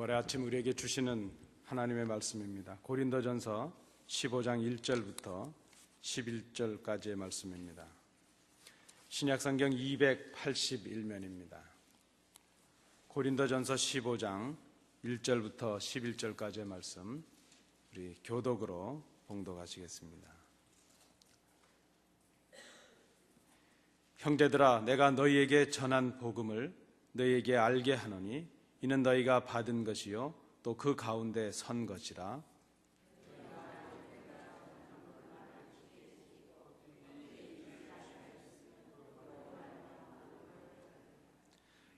올해 아침 우리에게 주시는 하나님의 말씀입니다. 고린도전서 15장 1절부터 11절까지의 말씀입니다. 신약성경 281면입니다. 고린도전서 15장 1절부터 11절까지의 말씀 우리 교독으로 봉독하시겠습니다. 형제들아 내가 너희에게 전한 복음을 너희에게 알게 하노니 이는 너희가 받은 것이요. 또 그 가운데 선 것이라.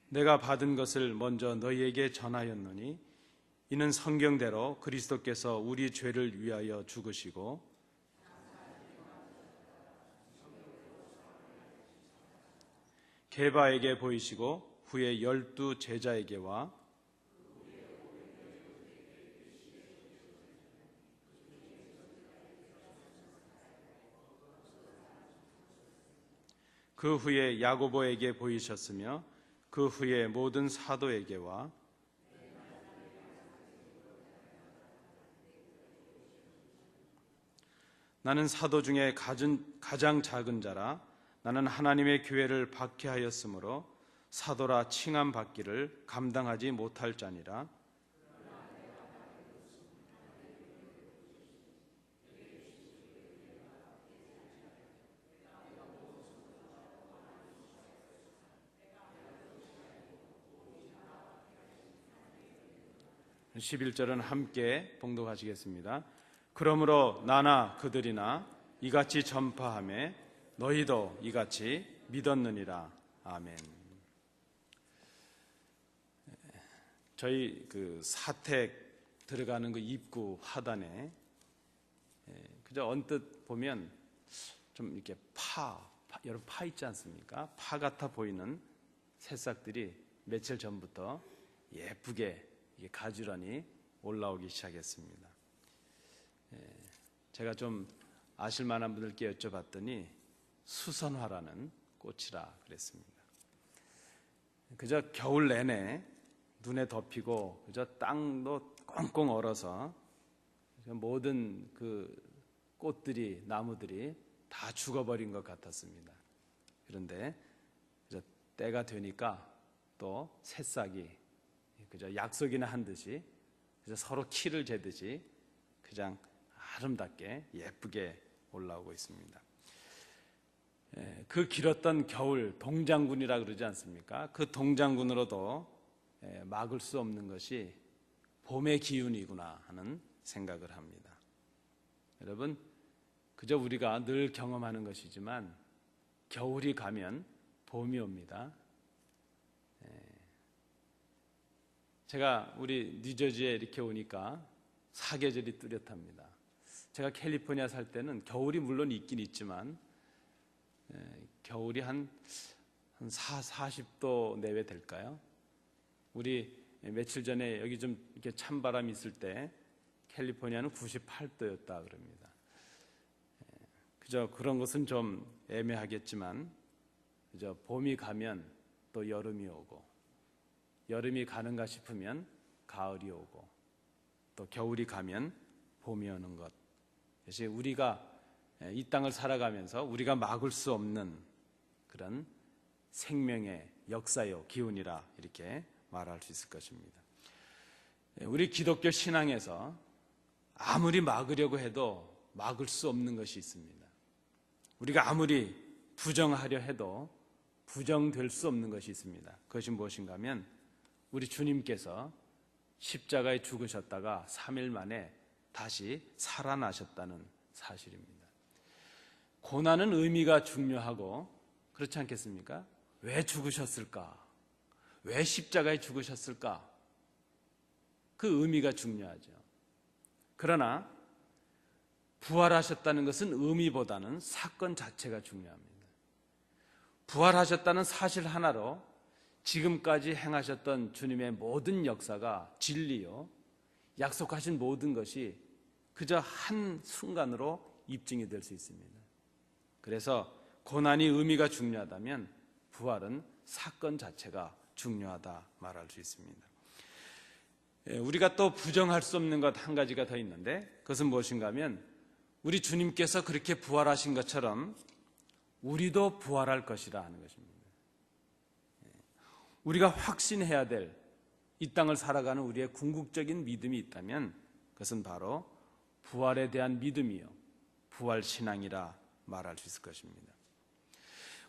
내가 받은 것을 먼저 너희에게 전하였노니 이는 성경대로 그리스도께서 우리 죄를 위하여 죽으시고 게바에게 보이시고 후에 열두 제자에게와 그 후에 야고보에게 보이셨으며 그 후에 모든 사도에게와 나는 사도 중에 가장 작은 자라. 나는 하나님의 교회를 박해하였으므로 사도라 칭함 받기를 감당하지 못할 자니라 십일 절은 함께 봉독하시겠습니다. 그러므로 나나 그들이나 이같이 전파함에 너희도 이같이 믿었느니라. 아멘. 저희 그 사택 들어가는 그 입구 하단에 예, 그저 언뜻 보면 좀 이렇게 파, 파 여러분 파 있지 않습니까? 파 같아 보이는 새싹들이 며칠 전부터 예쁘게 가지런히 올라오기 시작했습니다. 예, 제가 좀 아실 만한 분들께 여쭤봤더니 수선화라는 꽃이라 그랬습니다. 그저 겨울 내내 눈에 덮이고 그저 땅도 꽁꽁 얼어서 모든 그 꽃들이 나무들이 다 죽어버린 것 같았습니다. 그런데 이제 때가 되니까 또 새싹이 그저 약속이나 한 듯이 그저 서로 키를 재듯이 그냥 아름답게 예쁘게 올라오고 있습니다. 예, 그 길었던 겨울 동장군이라 그러지 않습니까? 그 동장군으로도 예, 막을 수 없는 것이 봄의 기운이구나 하는 생각을 합니다. 여러분, 그저 우리가 늘 경험하는 것이지만 겨울이 가면 봄이 옵니다. 예. 제가 우리 뉴저지에 이렇게 오니까 사계절이 뚜렷합니다. 제가 캘리포니아 살 때는 겨울이 물론 있긴 있지만 예, 겨울이 한, 한 4, 40도 내외 될까요? 우리 며칠 전에 여기 좀 이렇게 찬바람이 있을 때 캘리포니아는 98도였다 그럽니다. 예, 그저 그런 것은 좀 애매하겠지만 그저 봄이 가면 또 여름이 오고 여름이 가는가 싶으면 가을이 오고 또 겨울이 가면 봄이 오는 것. 그래서 우리가 이 땅을 살아가면서 우리가 막을 수 없는 그런 생명의 역사요 기운이라 이렇게 말할 수 있을 것입니다. 우리 기독교 신앙에서 아무리 막으려고 해도 막을 수 없는 것이 있습니다. 우리가 아무리 부정하려 해도 부정될 수 없는 것이 있습니다. 그것이 무엇인가 하면 우리 주님께서 십자가에 죽으셨다가 3일 만에 다시 살아나셨다는 사실입니다. 고난은 의미가 중요하고 그렇지 않겠습니까? 왜 죽으셨을까? 왜 십자가에 죽으셨을까? 그 의미가 중요하죠. 그러나 부활하셨다는 것은 의미보다는 사건 자체가 중요합니다. 부활하셨다는 사실 하나로 지금까지 행하셨던 주님의 모든 역사가 진리요, 약속하신 모든 것이 그저 한 순간으로 입증이 될 수 있습니다. 그래서 고난이 의미가 중요하다면 부활은 사건 자체가 중요하다 말할 수 있습니다. 예, 우리가 또 부정할 수 없는 것 한 가지가 더 있는데 그것은 무엇인가 하면 우리 주님께서 그렇게 부활하신 것처럼 우리도 부활할 것이라 하는 것입니다. 예, 우리가 확신해야 될 이 땅을 살아가는 우리의 궁극적인 믿음이 있다면 그것은 바로 부활에 대한 믿음이요. 부활 신앙이라 말할 수 있을 것입니다.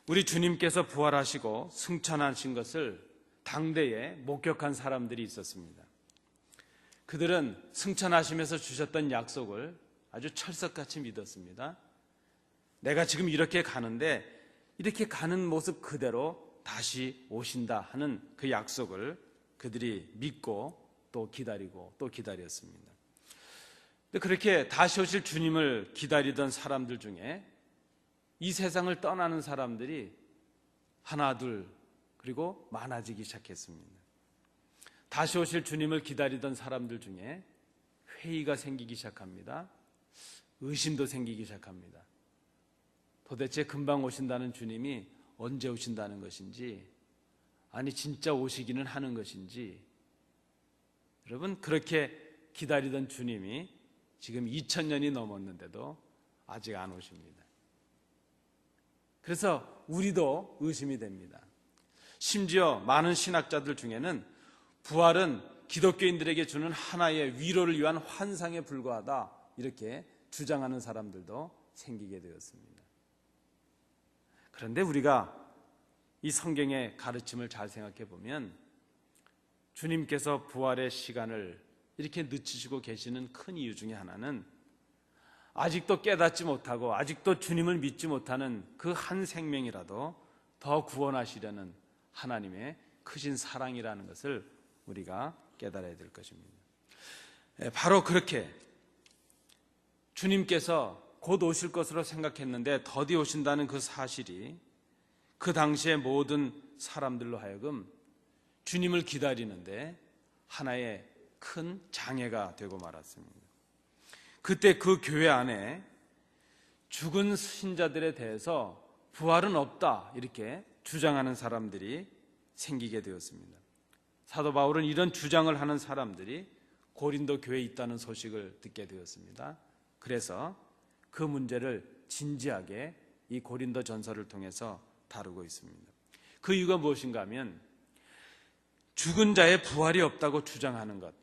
우리 주님께서 부활하시고 승천하신 것을 당대에 목격한 사람들이 있었습니다. 그들은 승천하시면서 주셨던 약속을 아주 철석같이 믿었습니다. 내가 지금 이렇게 가는데 이렇게 가는 모습 그대로 다시 오신다 하는 그 약속을 그들이 믿고 또 기다리고 또 기다렸습니다. 그렇게 다시 오실 주님을 기다리던 사람들 중에 이 세상을 떠나는 사람들이 하나, 둘, 그리고 많아지기 시작했습니다. 다시 오실 주님을 기다리던 사람들 중에 회의가 생기기 시작합니다. 의심도 생기기 시작합니다. 도대체 금방 오신다는 주님이 언제 오신다는 것인지, 아니, 진짜 오시기는 하는 것인지, 여러분, 그렇게 기다리던 주님이 지금 2000년이 넘었는데도 아직 안 오십니다. 그래서 우리도 의심이 됩니다. 심지어 많은 신학자들 중에는 부활은 기독교인들에게 주는 하나의 위로를 위한 환상에 불과하다 이렇게 주장하는 사람들도 생기게 되었습니다. 그런데 우리가 이 성경의 가르침을 잘 생각해 보면 주님께서 부활의 시간을 이렇게 늦추시고 계시는 큰 이유 중에 하나는 아직도 깨닫지 못하고 아직도 주님을 믿지 못하는 그 한 생명이라도 더 구원하시려는 하나님의 크신 사랑이라는 것을 우리가 깨달아야 될 것입니다. 예, 바로 그렇게 주님께서 곧 오실 것으로 생각했는데 더디 오신다는 그 사실이 그 당시의 모든 사람들로 하여금 주님을 기다리는데 하나의 큰 장애가 되고 말았습니다. 그때 그 교회 안에 죽은 신자들에 대해서 부활은 없다 이렇게 주장하는 사람들이 생기게 되었습니다. 사도 바울은 이런 주장을 하는 사람들이 고린도 교회에 있다는 소식을 듣게 되었습니다. 그래서 그 문제를 진지하게 이 고린도 전설을 통해서 다루고 있습니다. 그 이유가 무엇인가 하면 죽은 자의 부활이 없다고 주장하는 것.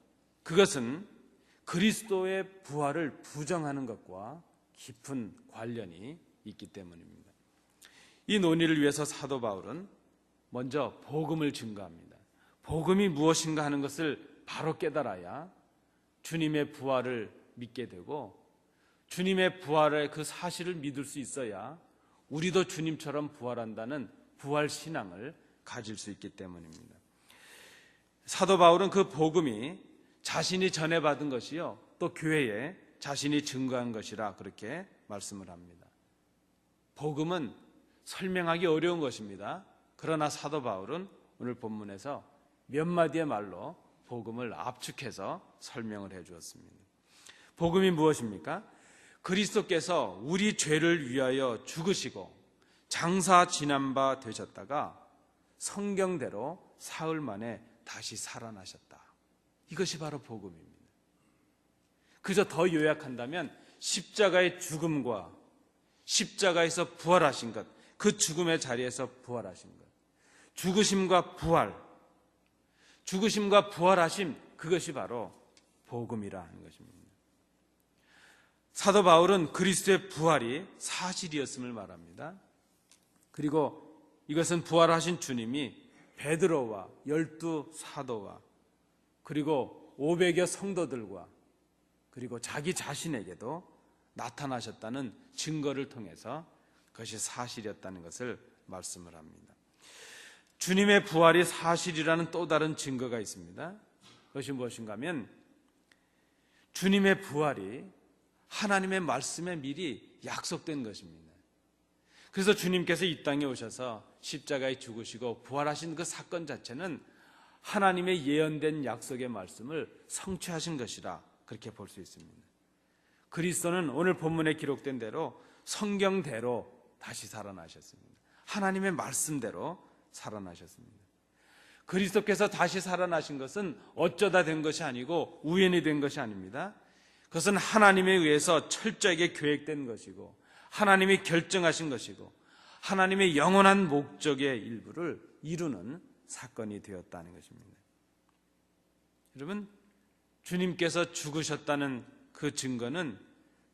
그것은 그리스도의 부활을 부정하는 것과 깊은 관련이 있기 때문입니다. 이 논의를 위해서 사도 바울은 먼저 복음을 증거합니다. 복음이 무엇인가 하는 것을 바로 깨달아야 주님의 부활을 믿게 되고 주님의 부활의 그 사실을 믿을 수 있어야 우리도 주님처럼 부활한다는 부활 신앙을 가질 수 있기 때문입니다. 사도 바울은 그 복음이 자신이 전해받은 것이요. 또 교회에 자신이 증거한 것이라 그렇게 말씀을 합니다. 복음은 설명하기 어려운 것입니다. 그러나 사도 바울은 오늘 본문에서 몇 마디의 말로 복음을 압축해서 설명을 해 주었습니다. 복음이 무엇입니까? 그리스도께서 우리 죄를 위하여 죽으시고 장사 지난 바 되셨다가 성경대로 사흘 만에 다시 살아나셨다. 이것이 바로 복음입니다. 그저 더 요약한다면 십자가의 죽음과 십자가에서 부활하신 것, 그 죽음의 자리에서 부활하신 것, 죽으심과 부활, 죽으심과 부활하심, 그것이 바로 복음이라 하는 것입니다. 사도 바울은 그리스도의 부활이 사실이었음을 말합니다. 그리고 이것은 부활하신 주님이 베드로와 열두 사도와 그리고 500여 성도들과 그리고 자기 자신에게도 나타나셨다는 증거를 통해서 그것이 사실이었다는 것을 말씀을 합니다. 주님의 부활이 사실이라는 또 다른 증거가 있습니다. 그것이 무엇인가 하면 주님의 부활이 하나님의 말씀에 미리 약속된 것입니다. 그래서 주님께서 이 땅에 오셔서 십자가에 죽으시고 부활하신 그 사건 자체는 하나님의 예언된 약속의 말씀을 성취하신 것이라 그렇게 볼 수 있습니다. 그리스도는 오늘 본문에 기록된 대로 성경대로 다시 살아나셨습니다. 하나님의 말씀대로 살아나셨습니다. 그리스도께서 다시 살아나신 것은 어쩌다 된 것이 아니고 우연히 된 것이 아닙니다. 그것은 하나님에 의해서 철저하게 계획된 것이고 하나님이 결정하신 것이고 하나님의 영원한 목적의 일부를 이루는 사건이 되었다는 것입니다. 여러분, 주님께서 죽으셨다는 그 증거는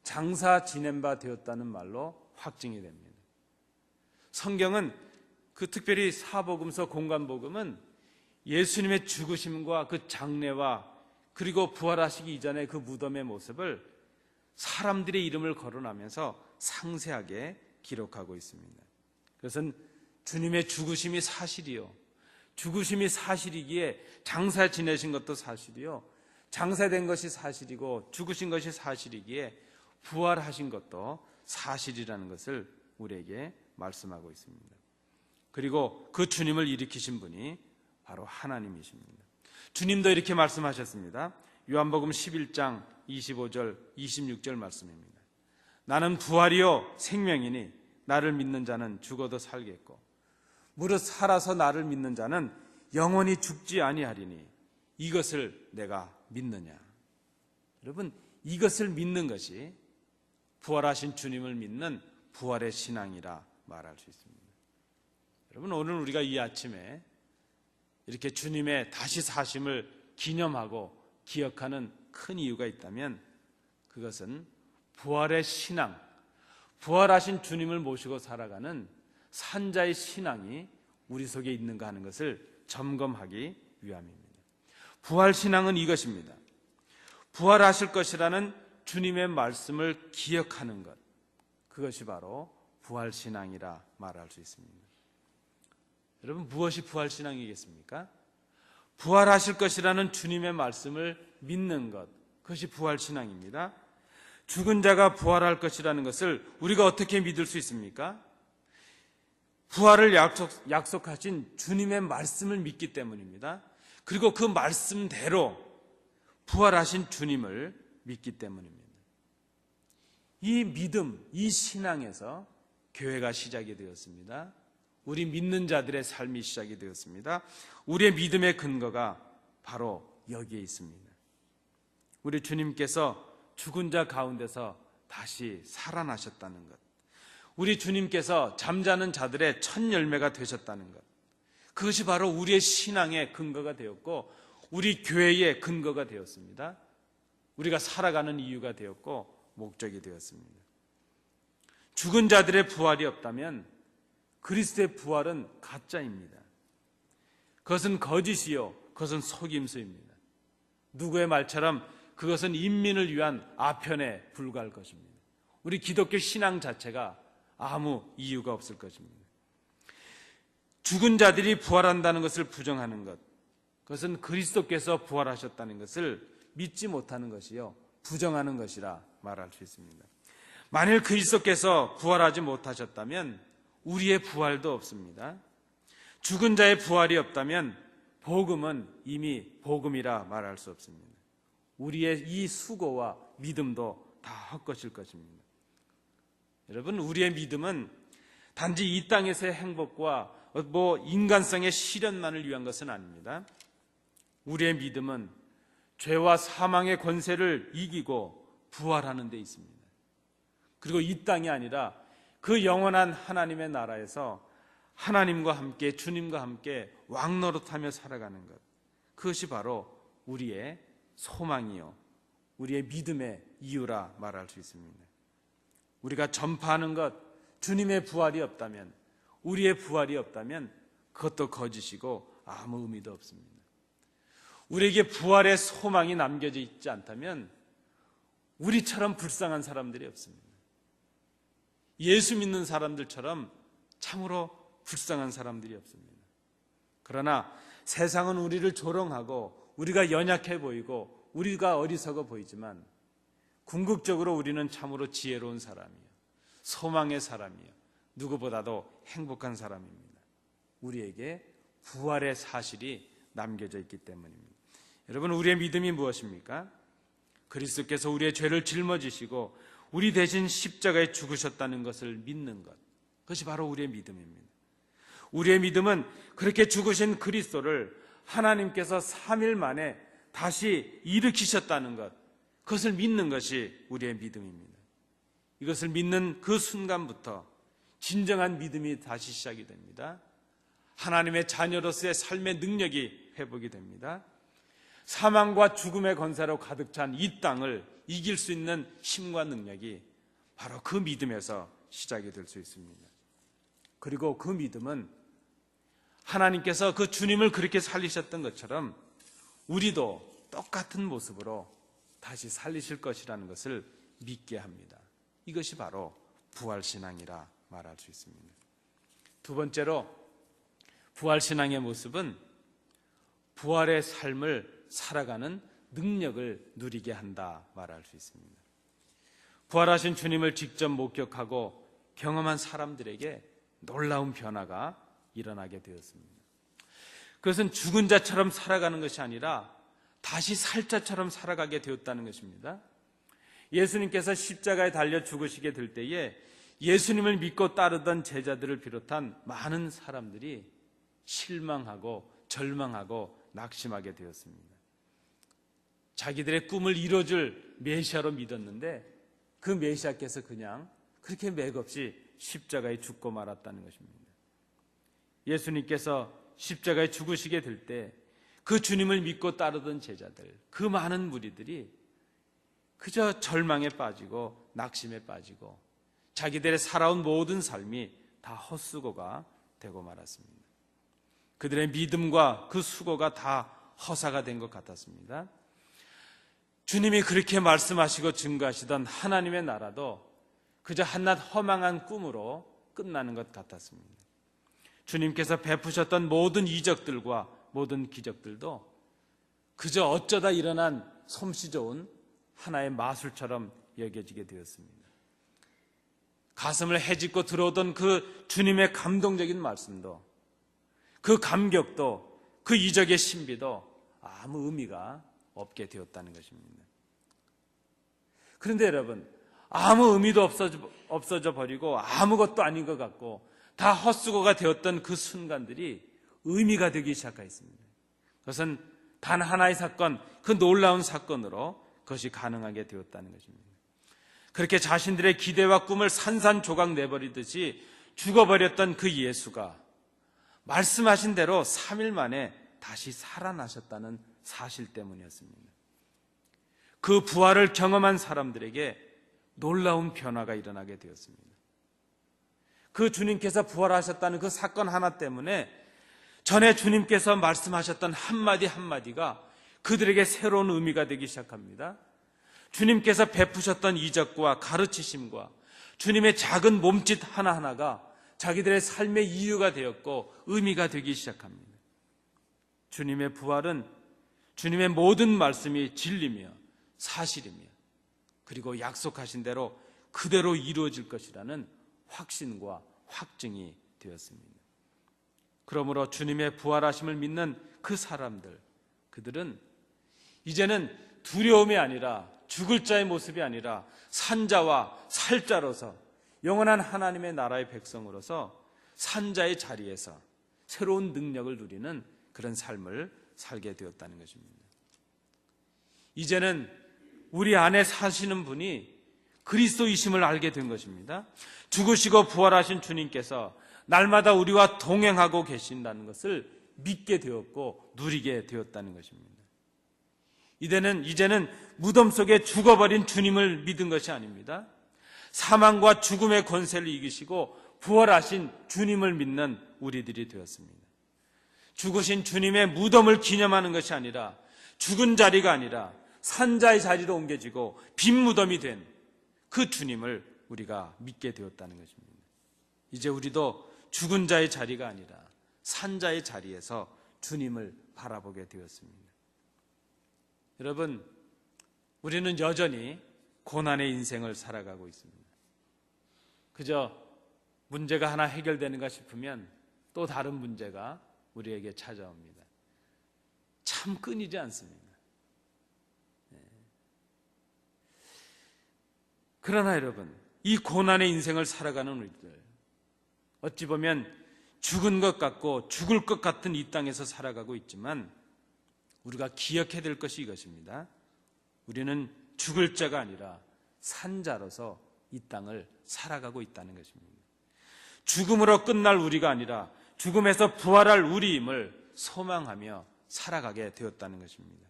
장사 지낸 바 되었다는 말로 확증이 됩니다. 성경은 그 특별히 사복음서 공간복음은 예수님의 죽으심과 그 장례와 그리고 부활하시기 이전의 그 무덤의 모습을 사람들의 이름을 거론하면서 상세하게 기록하고 있습니다. 그것은 주님의 죽으심이 사실이요. 죽으심이 사실이기에 장사 지내신 것도 사실이요. 장사된 것이 사실이고 죽으신 것이 사실이기에 부활하신 것도 사실이라는 것을 우리에게 말씀하고 있습니다. 그리고 그 주님을 일으키신 분이 바로 하나님이십니다. 주님도 이렇게 말씀하셨습니다. 요한복음 11장 25절, 26절 말씀입니다. 나는 부활이요 생명이니 나를 믿는 자는 죽어도 살겠고 무릇 살아서 나를 믿는 자는 영원히 죽지 아니하리니 이것을 내가 믿느냐. 여러분, 이것을 믿는 것이 부활하신 주님을 믿는 부활의 신앙이라 말할 수 있습니다. 여러분, 오늘 우리가 이 아침에 이렇게 주님의 다시 사심을 기념하고 기억하는 큰 이유가 있다면 그것은 부활의 신앙, 부활하신 주님을 모시고 살아가는 산자의 신앙이 우리 속에 있는가 하는 것을 점검하기 위함입니다. 부활 신앙은 이것입니다. 부활하실 것이라는 주님의 말씀을 기억하는 것. 그것이 바로 부활 신앙이라 말할 수 있습니다. 여러분 무엇이 부활 신앙이겠습니까? 부활하실 것이라는 주님의 말씀을 믿는 것. 그것이 부활 신앙입니다. 죽은 자가 부활할 것이라는 것을 우리가 어떻게 믿을 수 있습니까? 부활을 약속, 약속하신 주님의 말씀을 믿기 때문입니다. 그리고 그 말씀대로 부활하신 주님을 믿기 때문입니다. 이 믿음, 이 신앙에서 교회가 시작이 되었습니다. 우리 믿는 자들의 삶이 시작이 되었습니다. 우리의 믿음의 근거가 바로 여기에 있습니다. 우리 주님께서 죽은 자 가운데서 다시 살아나셨다는 것. 우리 주님께서 잠자는 자들의 첫 열매가 되셨다는 것. 그것이 바로 우리의 신앙의 근거가 되었고, 우리 교회의 근거가 되었습니다. 우리가 살아가는 이유가 되었고, 목적이 되었습니다. 죽은 자들의 부활이 없다면 그리스도의 부활은 가짜입니다. 그것은 거짓이요, 그것은 속임수입니다. 누구의 말처럼 그것은 인민을 위한 아편에 불과할 것입니다. 우리 기독교 신앙 자체가 아무 이유가 없을 것입니다. 죽은 자들이 부활한다는 것을 부정하는 것, 그것은 그리스도께서 부활하셨다는 것을 믿지 못하는 것이요, 부정하는 것이라 말할 수 있습니다. 만일 그리스도께서 부활하지 못하셨다면 우리의 부활도 없습니다. 죽은 자의 부활이 없다면 복음은 이미 복음이라 말할 수 없습니다. 우리의 이 수고와 믿음도 다 헛것일 것입니다. 여러분, 우리의 믿음은 단지 이 땅에서의 행복과 뭐 인간성의 실현만을 위한 것은 아닙니다. 우리의 믿음은 죄와 사망의 권세를 이기고 부활하는 데 있습니다. 그리고 이 땅이 아니라 그 영원한 하나님의 나라에서 하나님과 함께 주님과 함께 왕노릇하며 살아가는 것. 그것이 바로 우리의 소망이요. 우리의 믿음의 이유라 말할 수 있습니다. 우리가 전파하는 것, 주님의 부활이 없다면, 우리의 부활이 없다면 그것도 거짓이고 아무 의미도 없습니다. 우리에게 부활의 소망이 남겨져 있지 않다면 우리처럼 불쌍한 사람들이 없습니다. 예수 믿는 사람들처럼 참으로 불쌍한 사람들이 없습니다. 그러나 세상은 우리를 조롱하고 우리가 연약해 보이고 우리가 어리석어 보이지만 궁극적으로 우리는 참으로 지혜로운 사람이요. 소망의 사람이요. 누구보다도 행복한 사람입니다. 우리에게 부활의 사실이 남겨져 있기 때문입니다. 여러분, 우리의 믿음이 무엇입니까? 그리스도께서 우리의 죄를 짊어지시고 우리 대신 십자가에 죽으셨다는 것을 믿는 것. 그것이 바로 우리의 믿음입니다. 우리의 믿음은 그렇게 죽으신 그리스도를 하나님께서 3일 만에 다시 일으키셨다는 것, 그것을 믿는 것이 우리의 믿음입니다. 이것을 믿는 그 순간부터 진정한 믿음이 다시 시작이 됩니다. 하나님의 자녀로서의 삶의 능력이 회복이 됩니다. 사망과 죽음의 건사로 가득 찬 이 땅을 이길 수 있는 힘과 능력이 바로 그 믿음에서 시작이 될 수 있습니다. 그리고 그 믿음은 하나님께서 그 주님을 그렇게 살리셨던 것처럼 우리도 똑같은 모습으로 다시 살리실 것이라는 것을 믿게 합니다. 이것이 바로 부활신앙이라 말할 수 있습니다. 두 번째로 부활신앙의 모습은 부활의 삶을 살아가는 능력을 누리게 한다 말할 수 있습니다. 부활하신 주님을 직접 목격하고 경험한 사람들에게 놀라운 변화가 일어나게 되었습니다. 그것은 죽은 자처럼 살아가는 것이 아니라 다시 살 자처럼 살아가게 되었다는 것입니다. 예수님께서 십자가에 달려 죽으시게 될 때에 예수님을 믿고 따르던 제자들을 비롯한 많은 사람들이 실망하고 절망하고 낙심하게 되었습니다. 자기들의 꿈을 이뤄줄 메시아로 믿었는데 그 메시아께서 그냥 그렇게 맥없이 십자가에 죽고 말았다는 것입니다. 예수님께서 십자가에 죽으시게 될 때 그 주님을 믿고 따르던 제자들, 그 많은 무리들이 그저 절망에 빠지고 낙심에 빠지고 자기들의 살아온 모든 삶이 다 헛수고가 되고 말았습니다. 그들의 믿음과 그 수고가 다 허사가 된 것 같았습니다. 주님이 그렇게 말씀하시고 증거하시던 하나님의 나라도 그저 한낱 허망한 꿈으로 끝나는 것 같았습니다. 주님께서 베푸셨던 모든 이적들과 모든 기적들도 그저 어쩌다 일어난 솜씨 좋은 하나의 마술처럼 여겨지게 되었습니다. 가슴을 헤집고 들어오던 그 주님의 감동적인 말씀도 그 감격도 그 이적의 신비도 아무 의미가 없게 되었다는 것입니다. 그런데 여러분, 아무 의미도 없어져, 없어져 버리고 아무것도 아닌 것 같고 다 헛수고가 되었던 그 순간들이 의미가 되기 시작했습니다. 그것은 단 하나의 사건, 그 놀라운 사건으로 그것이 가능하게 되었다는 것입니다. 그렇게 자신들의 기대와 꿈을 산산조각 내버리듯이 죽어버렸던 그 예수가 말씀하신 대로 3일 만에 다시 살아나셨다는 사실 때문이었습니다. 그 부활을 경험한 사람들에게 놀라운 변화가 일어나게 되었습니다. 그 주님께서 부활하셨다는 그 사건 하나 때문에 전에 주님께서 말씀하셨던 한마디 한마디가 그들에게 새로운 의미가 되기 시작합니다. 주님께서 베푸셨던 이적과 가르치심과 주님의 작은 몸짓 하나하나가 자기들의 삶의 이유가 되었고 의미가 되기 시작합니다. 주님의 부활은 주님의 모든 말씀이 진리며 사실이며 그리고 약속하신 대로 그대로 이루어질 것이라는 확신과 확증이 되었습니다. 그러므로 주님의 부활하심을 믿는 그 사람들, 그들은 이제는 두려움이 아니라 죽을 자의 모습이 아니라 산자와 살자로서 영원한 하나님의 나라의 백성으로서 산자의 자리에서 새로운 능력을 누리는 그런 삶을 살게 되었다는 것입니다. 이제는 우리 안에 사시는 분이 그리스도이심을 알게 된 것입니다. 죽으시고 부활하신 주님께서 날마다 우리와 동행하고 계신다는 것을 믿게 되었고 누리게 되었다는 것입니다. 이제는 이제는 무덤 속에 죽어버린 주님을 믿은 것이 아닙니다. 사망과 죽음의 권세를 이기시고 부활하신 주님을 믿는 우리들이 되었습니다. 죽으신 주님의 무덤을 기념하는 것이 아니라 죽은 자리가 아니라 산자의 자리로 옮겨지고 빈 무덤이 된 그 주님을 우리가 믿게 되었다는 것입니다. 이제 우리도 죽은 자의 자리가 아니라 산자의 자리에서 주님을 바라보게 되었습니다. 여러분, 우리는 여전히 고난의 인생을 살아가고 있습니다. 그저 문제가 하나 해결되는가 싶으면 또 다른 문제가 우리에게 찾아옵니다. 참 끊이지 않습니다. 네. 그러나 여러분, 이 고난의 인생을 살아가는 우리들, 어찌 보면 죽은 것 같고 죽을 것 같은 이 땅에서 살아가고 있지만 우리가 기억해야 될 것이 이것입니다. 우리는 죽을 자가 아니라 산 자로서 이 땅을 살아가고 있다는 것입니다. 죽음으로 끝날 우리가 아니라 죽음에서 부활할 우리임을 소망하며 살아가게 되었다는 것입니다.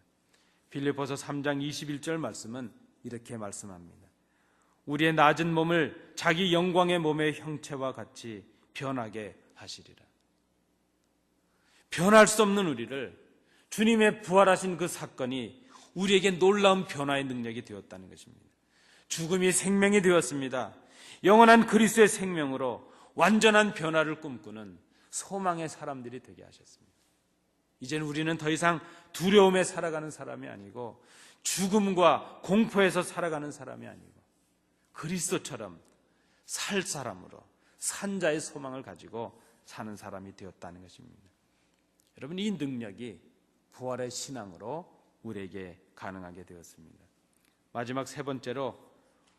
빌립보서 3장 21절 말씀은 이렇게 말씀합니다. 우리의 낮은 몸을 자기 영광의 몸의 형체와 같이 변하게 하시리라. 변할 수 없는 우리를 주님의 부활하신 그 사건이 우리에게 놀라운 변화의 능력이 되었다는 것입니다. 죽음이 생명이 되었습니다. 영원한 그리스도의 생명으로 완전한 변화를 꿈꾸는 소망의 사람들이 되게 하셨습니다. 이제는 우리는 더 이상 두려움에 살아가는 사람이 아니고 죽음과 공포에서 살아가는 사람이 아니고 그리스도처럼 살 사람으로 산자의 소망을 가지고 사는 사람이 되었다는 것입니다. 여러분 이 능력이 부활의 신앙으로 우리에게 가능하게 되었습니다. 마지막 세 번째로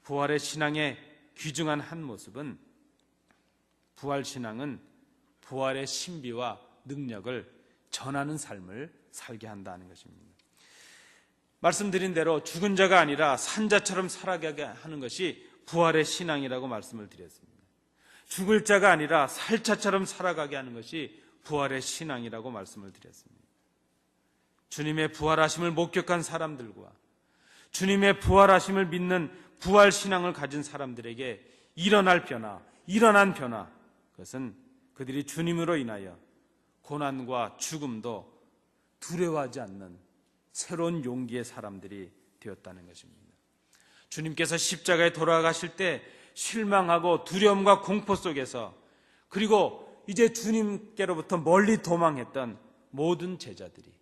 부활의 신앙의 귀중한 한 모습은 부활 신앙은 부활의 신비와 능력을 전하는 삶을 살게 한다는 것입니다. 말씀드린 대로 죽은 자가 아니라 산자처럼 살아가게 하는 것이 부활의 신앙이라고 말씀을 드렸습니다. 죽을 자가 아니라 살자처럼 살아가게 하는 것이 부활의 신앙이라고 말씀을 드렸습니다. 주님의 부활하심을 목격한 사람들과 주님의 부활하심을 믿는 부활 신앙을 가진 사람들에게 일어날 변화, 일어난 변화, 그것은 그들이 주님으로 인하여 고난과 죽음도 두려워하지 않는 새로운 용기의 사람들이 되었다는 것입니다. 주님께서 십자가에 돌아가실 때 실망하고 두려움과 공포 속에서 그리고 이제 주님께로부터 멀리 도망했던 모든 제자들이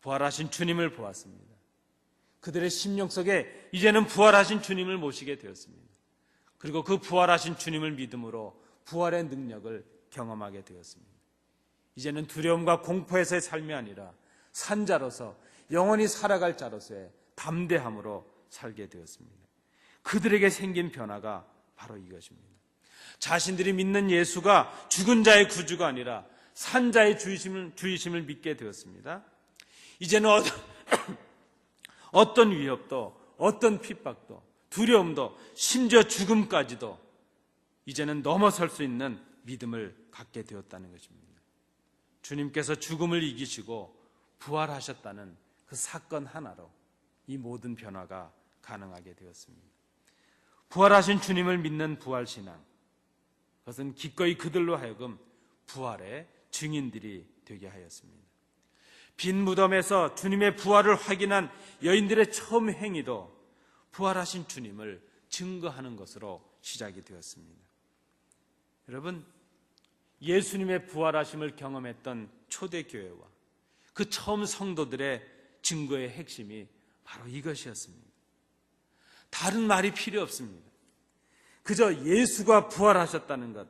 부활하신 주님을 보았습니다. 그들의 심령 속에 이제는 부활하신 주님을 모시게 되었습니다. 그리고 그 부활하신 주님을 믿음으로 부활의 능력을 경험하게 되었습니다. 이제는 두려움과 공포에서의 삶이 아니라 산자로서 영원히 살아갈 자로서의 담대함으로 살게 되었습니다. 그들에게 생긴 변화가 바로 이것입니다. 자신들이 믿는 예수가 죽은 자의 구주가 아니라 산자의 주의심을, 주의심을 믿게 되었습니다. 이제는 어떤, 어떤 위협도, 어떤 핍박도, 두려움도, 심지어 죽음까지도 이제는 넘어설 수 있는 믿음을 갖게 되었다는 것입니다. 주님께서 죽음을 이기시고 부활하셨다는 그 사건 하나로 이 모든 변화가 가능하게 되었습니다. 부활하신 주님을 믿는 부활신앙. 그것은 기꺼이 그들로 하여금 부활의 증인들이 되게 하였습니다. 빈 무덤에서 주님의 부활을 확인한 여인들의 처음 행위도 부활하신 주님을 증거하는 것으로 시작이 되었습니다. 여러분, 예수님의 부활하심을 경험했던 초대교회와 그 처음 성도들의 증거의 핵심이 바로 이것이었습니다. 다른 말이 필요 없습니다. 그저 예수가 부활하셨다는 것.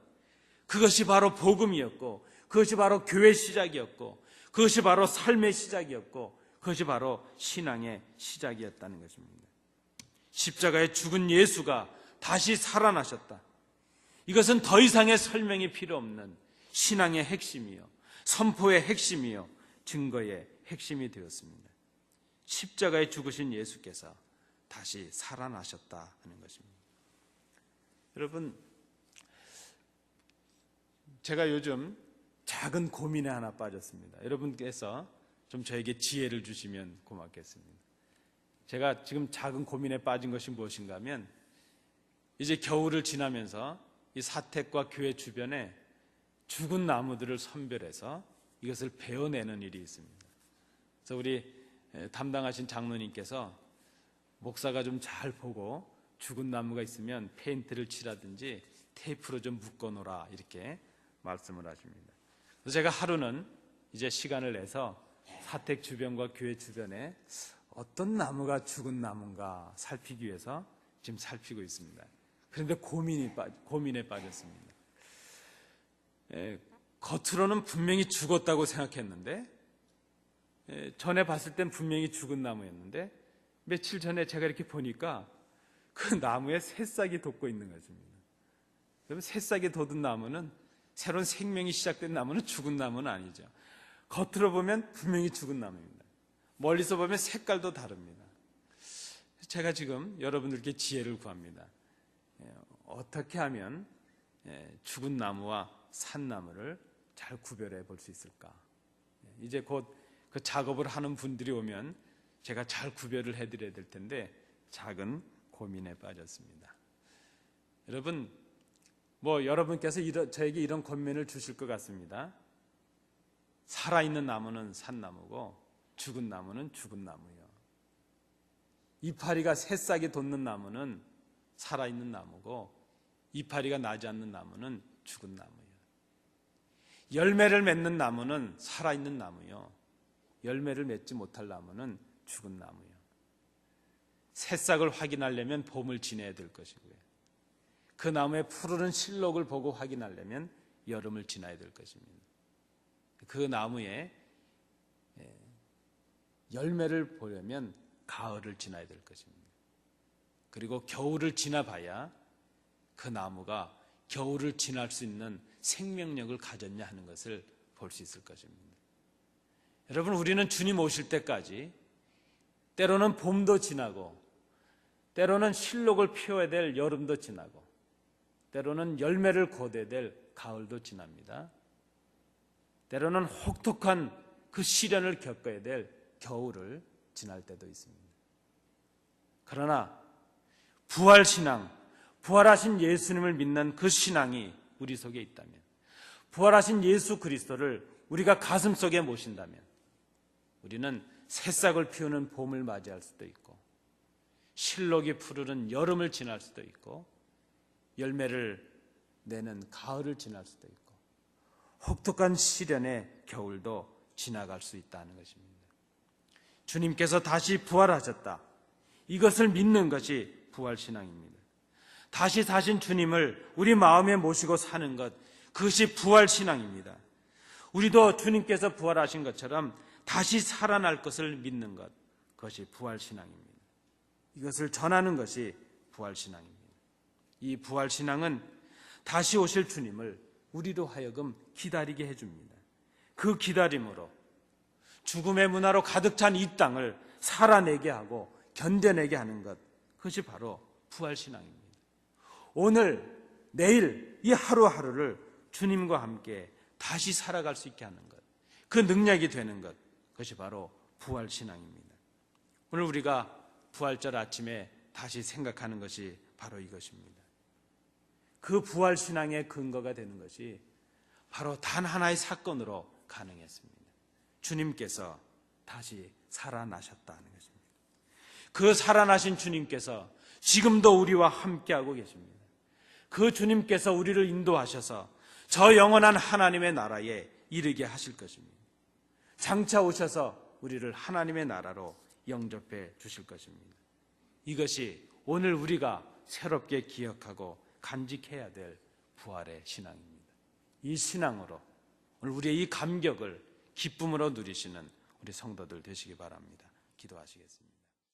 그것이 바로 복음이었고, 그것이 바로 교회 시작이었고, 그것이 바로 삶의 시작이었고, 그것이 바로 신앙의 시작이었다는 것입니다. 십자가에 죽은 예수가 다시 살아나셨다. 이것은 더 이상의 설명이 필요 없는 신앙의 핵심이요. 선포의 핵심이요. 증거의 핵심이 되었습니다. 십자가에 죽으신 예수께서 다시 살아나셨다 하는 것입니다. 여러분, 제가 요즘 작은 고민에 하나 빠졌습니다. 여러분께서 좀 저에게 지혜를 주시면 고맙겠습니다. 제가 지금 작은 고민에 빠진 것이 무엇인가 하면 이제 겨울을 지나면서 이 사택과 교회 주변에 죽은 나무들을 선별해서 이것을 베어내는 일이 있습니다. 그래서 우리 담당하신 장로님께서 목사가 좀 잘 보고 죽은 나무가 있으면 페인트를 칠하든지 테이프로 좀 묶어 놓으라 이렇게 말씀을 하십니다. 그래서 제가 하루는 이제 시간을 내서 사택 주변과 교회 주변에 어떤 나무가 죽은 나무인가 살피기 위해서 지금 살피고 있습니다. 그런데 고민이 빠, 고민에 빠졌습니다. 에, 겉으로는 분명히 죽었다고 생각했는데 에, 전에 봤을 땐 분명히 죽은 나무였는데 며칠 전에 제가 이렇게 보니까 그 나무에 새싹이 돋고 있는 것입니다. 여러분 새싹이 돋은 나무는 새로운 생명이 시작된 나무는 죽은 나무는 아니죠. 겉으로 보면 분명히 죽은 나무입니다. 멀리서 보면 색깔도 다릅니다. 제가 지금 여러분들께 지혜를 구합니다. 예, 어떻게 하면 예, 죽은 나무와 산 나무를 잘 구별해 볼 수 있을까? 예, 이제 곧 그 작업을 하는 분들이 오면 제가 잘 구별을 해드려야 될 텐데 작은 고민에 빠졌습니다. 여러분, 뭐 여러분께서 이런, 저에게 이런 권면을 주실 것 같습니다. 살아있는 나무는 산나무고 죽은 나무는 죽은 나무요. 이파리가 새싹이 돋는 나무는 살아있는 나무고 이파리가 나지 않는 나무는 죽은 나무예요. 열매를 맺는 나무는 살아있는 나무요. 열매를 맺지 못할 나무는 죽은 나무요. 새싹을 확인하려면 봄을 지내야 될 것이고요. 그 나무의 푸르른 실록을 보고 확인하려면 여름을 지나야 될 것입니다. 그 나무에 예, 열매를 보려면 가을을 지나야 될 것입니다. 그리고 겨울을 지나봐야 그 나무가 겨울을 지날 수 있는 생명력을 가졌냐 하는 것을 볼 수 있을 것입니다. 여러분, 우리는 주님 오실 때까지 때로는 봄도 지나고, 때로는 실록을 피워야 될 여름도 지나고, 때로는 열매를 거둬야 될 가을도 지납니다. 때로는 혹독한 그 시련을 겪어야 될 겨울을 지날 때도 있습니다. 그러나 부활 신앙, 부활하신 예수님을 믿는 그 신앙이 우리 속에 있다면, 부활하신 예수 그리스도를 우리가 가슴 속에 모신다면, 우리는 새싹을 피우는 봄을 맞이할 수도 있고, 실록이 푸르른 여름을 지날 수도 있고, 열매를 내는 가을을 지날 수도 있고, 혹독한 시련의 겨울도 지나갈 수 있다는 것입니다. 주님께서 다시 부활하셨다. 이것을 믿는 것이 부활신앙입니다. 다시 사신 주님을 우리 마음에 모시고 사는 것, 그것이 부활신앙입니다. 우리도 주님께서 부활하신 것처럼 다시 살아날 것을 믿는 것, 그것이 부활신앙입니다. 이것을 전하는 것이 부활신앙입니다. 이 부활신앙은 다시 오실 주님을 우리로 하여금 기다리게 해줍니다. 그 기다림으로 죽음의 문화로 가득 찬 이 땅을 살아내게 하고 견뎌내게 하는 것, 그것이 바로 부활신앙입니다. 오늘, 내일, 이 하루하루를 주님과 함께 다시 살아갈 수 있게 하는 것, 그 능력이 되는 것, 그것이 바로 부활신앙입니다. 오늘 우리가 부활절 아침에 다시 생각하는 것이 바로 이것입니다. 그 부활신앙의 근거가 되는 것이 바로 단 하나의 사건으로 가능했습니다. 주님께서 다시 살아나셨다는 것입니다. 그 살아나신 주님께서 지금도 우리와 함께하고 계십니다. 그 주님께서 우리를 인도하셔서 저 영원한 하나님의 나라에 이르게 하실 것입니다. 장차 오셔서 우리를 하나님의 나라로 영접해 주실 것입니다. 이것이 오늘 우리가 새롭게 기억하고 간직해야 될 부활의 신앙입니다. 이 신앙으로 오늘 우리의 이 감격을 기쁨으로 누리시는 우리 성도들 되시기 바랍니다. 기도하시겠습니다.